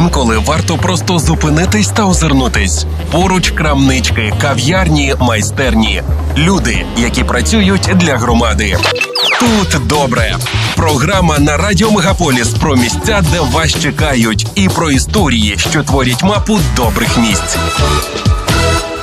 Інколи варто просто зупинитись та озирнутись. Поруч крамнички, кав'ярні, майстерні, люди, які працюють для громади. Тут добре. Програма на радіо Мегаполіс про місця, де вас чекають, і про історії, що творять мапу добрих місць.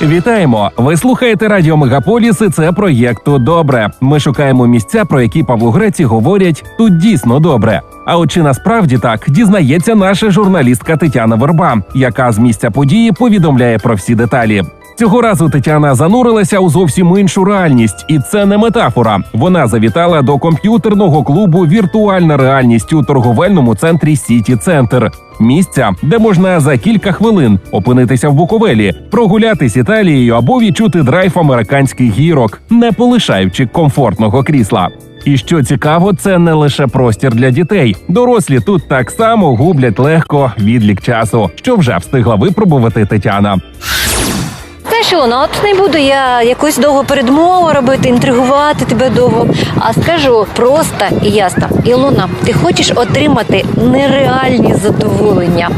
Вітаємо! Ви слухаєте Радіо Мегаполіс і це проєкт «Тут добре. Ми шукаємо місця, про які павлогреці говорять тут дійсно добре. А от чи насправді так дізнається наша журналістка Тетяна Верба, яка з місця події повідомляє про всі деталі. Цього разу Тетяна занурилася у зовсім іншу реальність, і це не метафора. Вона завітала до комп'ютерного клубу Віртуальна реальність у торговельному центрі Сіті Центр. Місця, де можна за кілька хвилин опинитися в Буковелі, прогулятись Італією або відчути драйв американських гірок, не полишаючи комфортного крісла. І що цікаво, це не лише простір для дітей. Дорослі тут так само гублять легко відлік часу, що вже встигла випробувати Тетяна. Знаєш, Ілона, от не буду я якусь довго передмову робити, інтригувати тебе довго, а скажу просто і ясно. Ілона, ти хочеш отримати нереальні задоволення.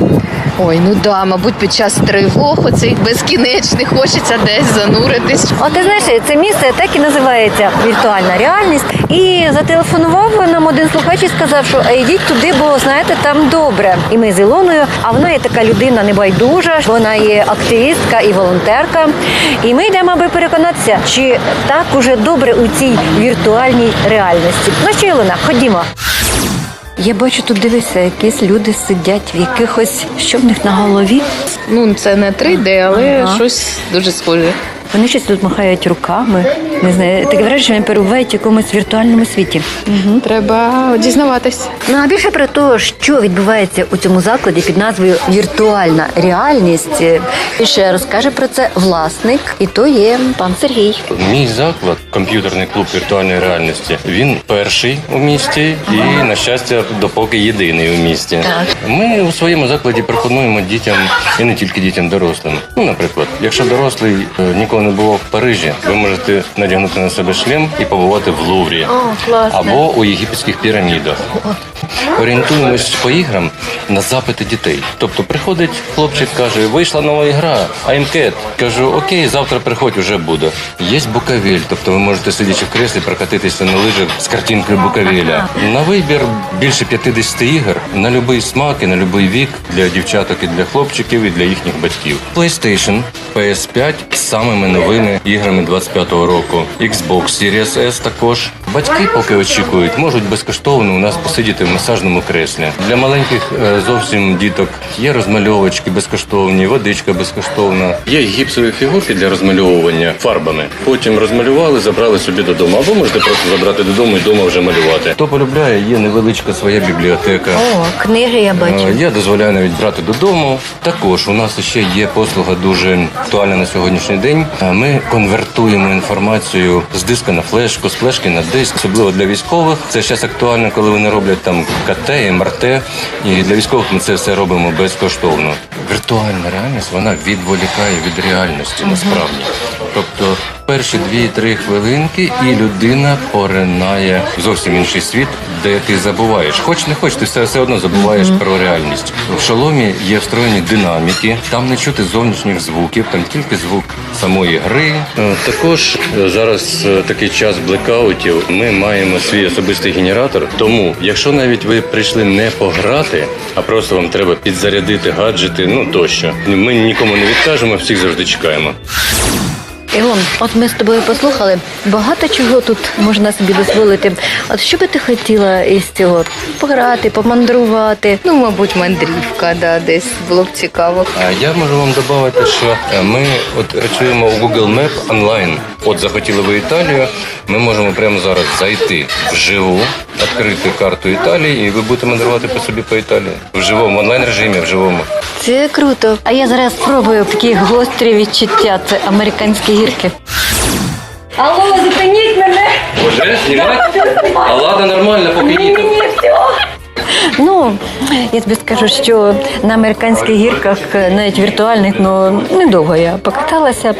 Ой, ну да, мабуть, під час тривог оцих безкінечних хочеться десь зануритись. От ти знаєш, це місце так і називається віртуальна реальність. І зателефонував нам один слухач і сказав, що йдіть туди, бо знаєте, там добре. І ми з Ілоною, а вона є така людина небайдужа, вона є активістка і волонтерка. І ми йдемо, аби переконатися, чи так уже добре у цій віртуальній реальності. Ну що, Ілона, ходімо. Я бачу тут дивися, якісь люди сидять в якихось, що в них на голові. Ну, це не 3D, але Ага. щось дуже схоже. Вони щось тут махають руками. Не знаю, таке враження, що вони перебувають в якомусь віртуальному світі. Угу. Треба дізнаватись. Ну а більше про те, що відбувається у цьому закладі під назвою Віртуальна реальність. е, Більше розкаже про це власник, і то є пан Сергій. Мій заклад, комп'ютерний клуб віртуальної реальності, він перший у місті і, на щастя, допоки єдиний у місті. Так. Ми у своєму закладі пропонуємо дітям і не тільки дітям дорослим. Ну, наприклад, якщо дорослий е, ніколи не було в Парижі, ви можете надягнути на себе шлем і побувати в Луврі або у єгипетських пірамідах. Орієнтуємось по іграм на запити дітей. Тобто приходить хлопчик, каже, вийшла нова ігра, Cat. Кажу, окей, завтра приходь, уже буде. Є Букавель, тобто ви можете сидячи в креслі прокатитися на лижах з картинкою Букавеля. На вибір більше 50 ігор на будь-який смак і на будь-який вік для дівчаток і для хлопчиків, і для їхніх батьків. PlayStation, PS5 з самими новими іграми 25-го року. Xbox Series S також. Батьки, поки очікують, можуть безкоштовно у нас посидіти в масажному креслі. Для маленьких е, зовсім діток є розмальовочки безкоштовні, водичка безкоштовна. Є гіпсові фігурки для розмальовування фарбами. Потім розмалювали, забрали собі додому. Або можете просто забрати додому і вдома вже малювати. Хто полюбляє, є невеличка своя бібліотека. О, книги я бачу. Е, Я дозволяю навіть брати додому. Також у нас ще є послуга дуже актуальна на сьогоднішній день. Ми конвертуємо інформацію з диска на флешку, з флешки на диск, особливо для військових. Це зараз актуально, коли вони роблять там КТ, МРТ. І для військових ми це все робимо безкоштовно. Віртуальна реальність вона відволікає від реальності насправді. Тобто перші 2-3 хвилинки, і людина поринає в зовсім інший світ, де ти забуваєш. Хоч не хоч, ти все, все одно забуваєш про реальність. В шоломі є встроєні динаміки, там не чути зовнішніх звуків, там тільки звук самої гри. Е, Також е, зараз е, такий час блекаутів. Ми маємо свій особистий генератор. Тому, якщо навіть ви прийшли не пограти, а просто вам треба підзарядити гаджети, ну тощо, ми нікому не відкажемо, всіх завжди чекаємо. Ілон, от ми з тобою послухали. Багато чого тут можна собі дозволити. От що би ти хотіла із цього пограти, помандрувати? Ну, мабуть, мандрівка, да, десь було б цікаво. А я можу вам додати, що е, ми от працюємо у Google Map онлайн. От захотіли ви Італію, ми можемо прямо зараз зайти вживу, відкрити карту Італії, і ви будете мандрувати по собі по Італії. В живому онлайн режимі, в живому. Це круто. А я зараз спробую такі гострі відчуття. Це американські гірки. Алло, зупиніть мене! Уже знімати? А ладно, нормально, поки їду. Ну, я тобі скажу, що на американських гірках, навіть віртуальних, ну недовго я покаталася.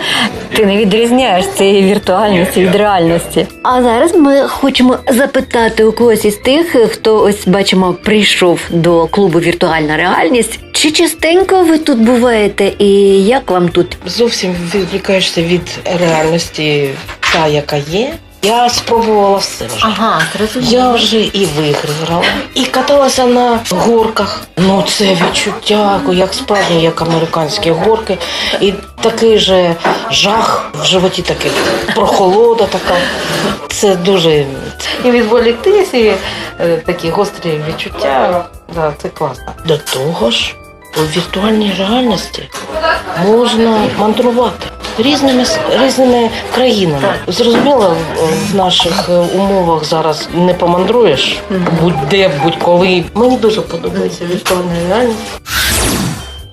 Ти не відрізняєш цієї віртуальності від реальності. А зараз ми хочемо запитати у когось із тих, хто ось бачимо, прийшов до клубу Віртуальна реальність. Чи частенько ви тут буваєте і як вам тут? зовсім відвлікаєшся від реальності, та, яка є. Я спробувала все вже. Ага, зрозуміло. Я вже і в ігри грала, і каталася на горках. Ну це відчуття, як справжні, як американські горки. І такий же жах в животі, такий прохолода така. Це дуже і відволіктись, і е, такі гострі відчуття. Да, це класно. До того ж, у віртуальній реальності можна мандрувати. Різними різними країнами. Зрозуміло, в- в наших е, умовах зараз не помандруєш будь-де, будь-коли. Мені дуже подобається віртуальна реальність.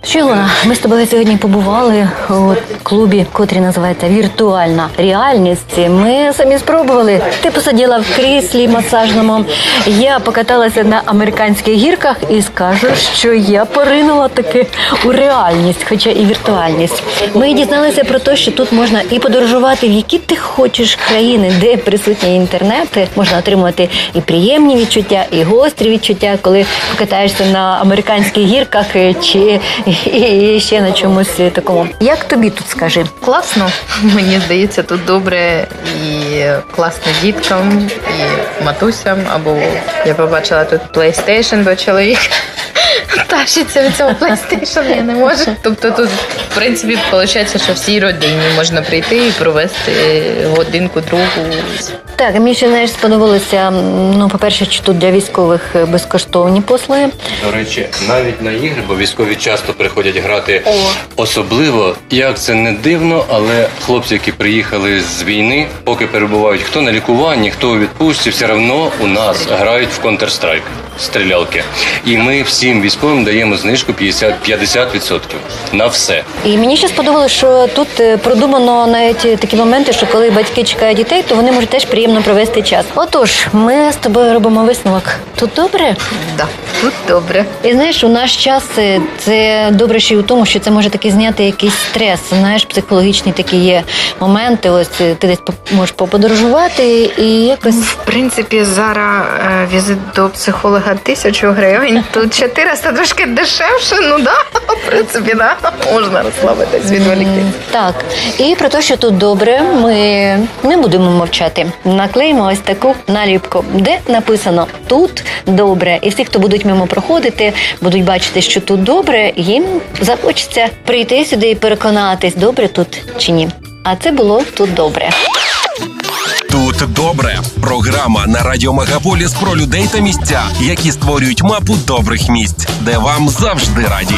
Що, ми з тобою сьогодні побували у клубі, котрий називається Віртуальна реальність. Ми самі спробували. Ти посиділа в кріслі масажному. Я покаталася на американських гірках і скажу, що я поринула таки у реальність, хоча і віртуальність. Ми дізналися про те, що тут можна і подорожувати, в які ти хочеш країни, де присутні інтернети. Можна отримувати і приємні відчуття, і гострі відчуття, коли покатаєшся на американських гірках е, чи і ще на чомусь такому. Як тобі тут скажи? Класно. Мені здається, тут добре і класно діткам, і матусям. Або я побачила тут PlayStation, бо чоловік тащиться від цього PlayStation, я не можу. Тобто тут, в принципі, виходить, що всій родині можна прийти і провести годинку другу. Так, мені ще знаєш, сподобалося. Ну, по-перше, що тут для військових е, безкоштовні послуги. До речі, навіть на ігри, бо військові часто приходять грати особливо, як це не дивно, але хлопці, які приїхали з війни, поки перебувають хто на лікуванні, хто у відпустці, все одно у нас грають в Counter-Strike, стрілялки. І ми всім військовим даємо знижку 50, 50% на все. І мені ще сподобалося, що тут е, продумано навіть такі моменти, що коли батьки чекають дітей, то вони можуть теж приємно провести час. Отож, ми з тобою робимо висновок. Тут добре? Да, тут добре. І знаєш, у наш час е, це добре ще й у тому, що це може таки зняти якийсь стрес. Знаєш, психологічні такі є моменти. Ось е, ти десь по- можеш поподорожувати і якось В принципі, зараз е, візит до психолога тисячу гривень. Тут 400 трошки дешевше. Ну да, в принципі, да. Можна розслабитись, відволіктись. Так, і про те, що тут добре, ми не будемо мовчати. Наклеїмо ось таку наліпку, де написано тут добре. І всі, хто будуть мимо проходити, будуть бачити, що тут добре, їм захочеться прийти сюди і переконатись, добре тут чи ні. А це було тут добре. Тут добре. Програма на радіо Мегаполіс про людей та місця, які створюють мапу добрих місць, де вам завжди раді.